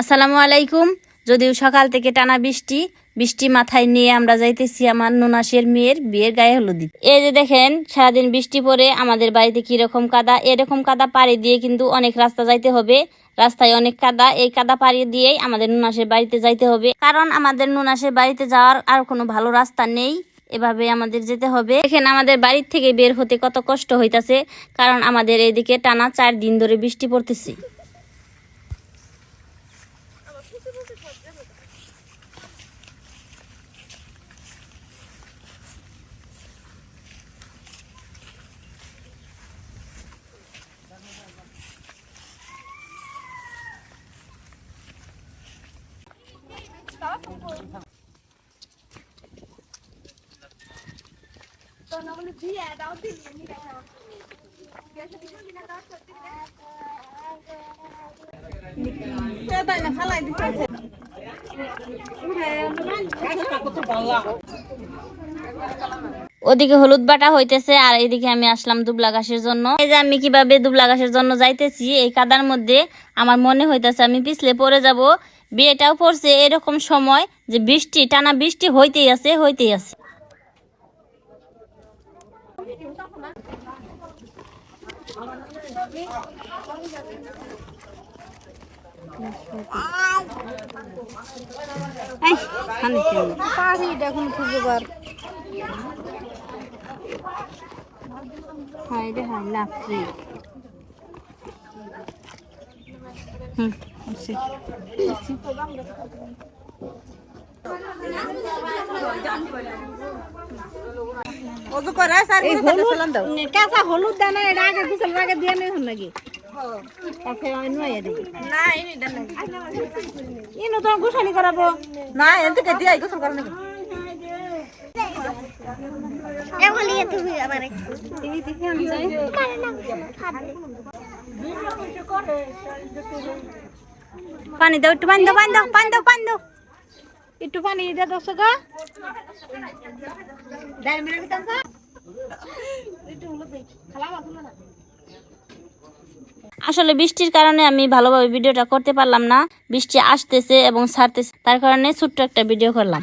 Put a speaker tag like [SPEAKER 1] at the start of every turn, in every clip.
[SPEAKER 1] আসসালামু আলাইকুম। যদিও সকাল থেকে টানা বৃষ্টি বৃষ্টি মাথায় নিয়ে আমরা যাইতেছি আমার ননাসের মেয়ের বিয়ের গায়ে হলুদ। এই যে দেখেন, সারাদিন বৃষ্টি পড়ে আমাদের বাড়িতে কীরকম কাদা, এরকম কাদা পাড়ি দিয়ে কিন্তু অনেক রাস্তা যাইতে হবে। রাস্তায় অনেক কাদা, এই কাদা পাড়ি দিয়েই আমাদের নুনাসের বাড়িতে যাইতে হবে। কারণ আমাদের নুনাসের বাড়িতে যাওয়ার আর কোনো ভালো রাস্তা নেই, এভাবে আমাদের যেতে হবে। এখানে আমাদের বাড়ির থেকে বের হতে কত কষ্ট হইতাছে, কারণ আমাদের এইদিকে টানা চার দিন ধরে বৃষ্টি পড়তেছে। Tövbe ne falan dikkat ওদিকে হলুদ বাটা হইতেছে, আর এদিকে আমি আসলাম দুবলা ঘাসের জন্য। এই যে আমি কীভাবে দুবলা ঘাসের জন্য যাইতেছি, এই কাদার মধ্যে আমার মনে হইতেছে আমি পিছলে পড়ে যাব। বিয়েটাও পড়ছে এরকম সময় যে বৃষ্টি, টানা বৃষ্টি হইতেই আছে হইতেই আছে।
[SPEAKER 2] পাখি দেখুন খুঁজবার হাই রে হাই লাফরি হুম আছে এই হলুদ কাঁচা হলুদ দানা এটা আগে গুছল আগে দিয়ে নেই হন নাকি ইনো তো গুছালি করাবো
[SPEAKER 3] না এতে কেটে আই গোসল করে নাকি
[SPEAKER 2] এই দেখে আমি যাই
[SPEAKER 1] পানি দাও একটু পানি দাও পানি দাও পানি দাও পানি দাও
[SPEAKER 2] একটু পানি দিয়ে দশ গা
[SPEAKER 1] আসলে বৃষ্টির কারণে আমি ভালোভাবে ভিডিওটা করতে পারলাম না। বৃষ্টি আসতেছে এবং ছাড়তেছে, তার কারণে ছোট্ট একটা ভিডিও করলাম।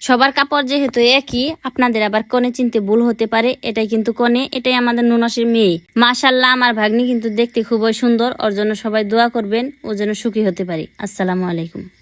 [SPEAKER 1] সবার কাপড় যেহেতু একই, আপনাদের আবার কনে চিনতে ভুল হতে পারে, এটাই কিন্তু কনে, এটাই আমাদের নুনাসের মেয়ে। মাশাল্লাহ আমার ভাগ্নি কিন্তু দেখতে খুবই সুন্দর, ওর জন্য সবাই দোয়া করবেন, ও যেন সুখী হতে পারে। আসসালামু আলাইকুম।